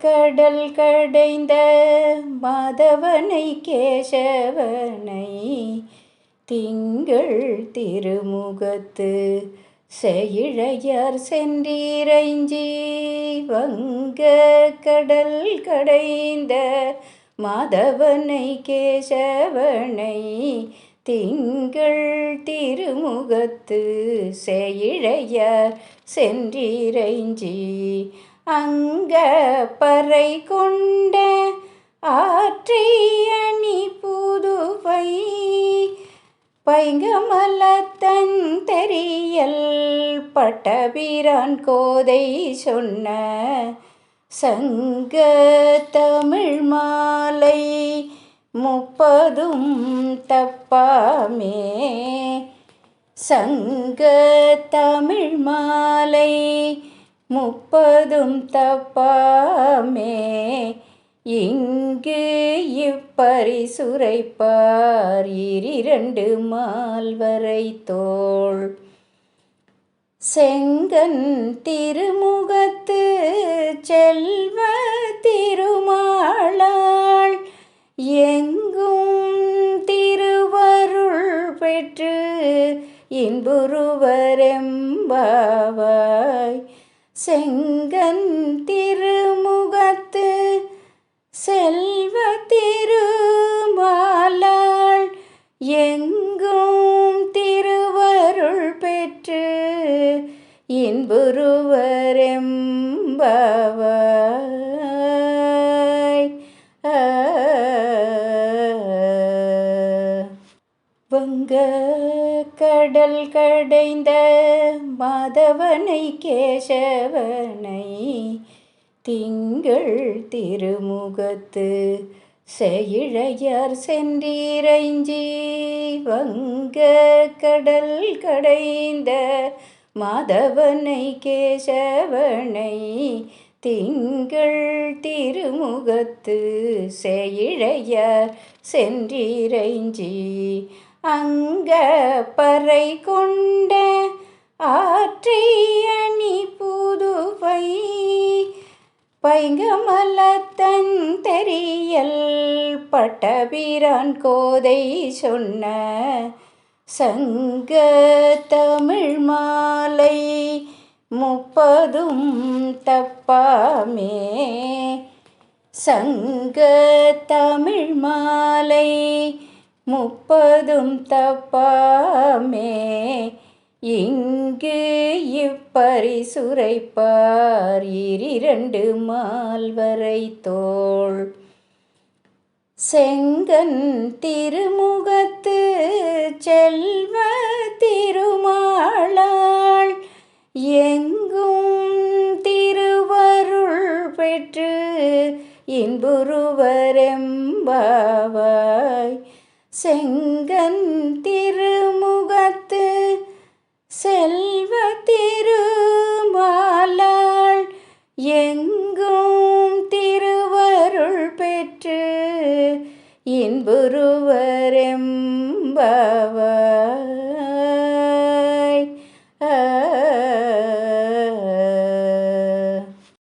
கடல் கடைந்த மாதவனை கேசவனை திங்கள் திருமுகத்து செயிழையார் சென்றீரைஞ்சி வங்க கடல் கடைந்த மாதவனை கேசவனை திங்கள் திருமுகத்து செயிழையார் சென்றீரைஞ்சி அங்க பறை கொண்ட ஆற்றை புதுவை. பைங்கமலத்தன் தெரியல் பட்டபிரான் கோதை சொன்ன சங்க தமிழ் மாலை முப்பதும் தப்பாமே. சங்க தமிழ் மாலை முப்பதும் தப்பாமே. இங்கு இப்பரிசுரைப்பார் இரண்டு மால்வரை தோள். செங்கன் திருமுகத்து செல்வ திருமாளாள் எங்கும் திருவருள் பெற்று இன்புருவரெம்பாவாய் செங்கன் திருமுகத்து செல்வ திருமாலாள் எங்கும் திருவருள் பெற்று இன்புருவரெம்பாவாய். வங்க கடல் கடைந்த மாதவனை கேசவனை திங்கள் திருமுகத்து செயிழையார் சென்றீரைஞ்சி வங்க கடல் கடைந்த மாதவனை கேசவனை திங்கள் திருமுகத்து செயிழையார் சென்றீரைஞ்சி அங்க பறை கொண்ட ஆற்றியணி புதுவை. பைங்கமலத்தன் தெரியல் பட்டபிரான் கோதை சொன்ன சங்க தமிழ் மாலை முப்பதும் தப்பாமே. சங்க தமிழ் மாலை முப்பதும் தப்பாமே. இங்கு இப்பரிசுரைப்பார் இரண்டு மால்வரை தோள். செங்கன் திருமுகத்து செல்வ திருமாளாள் எங்கும் திருவருள் பெற்று இன்புருவரெம்பாவாய் செங்கன் திருமுகத்து செல்வ திருமாலாள் எங்கும் திருவருள் பெற்று இன்புருவரெம்பவர்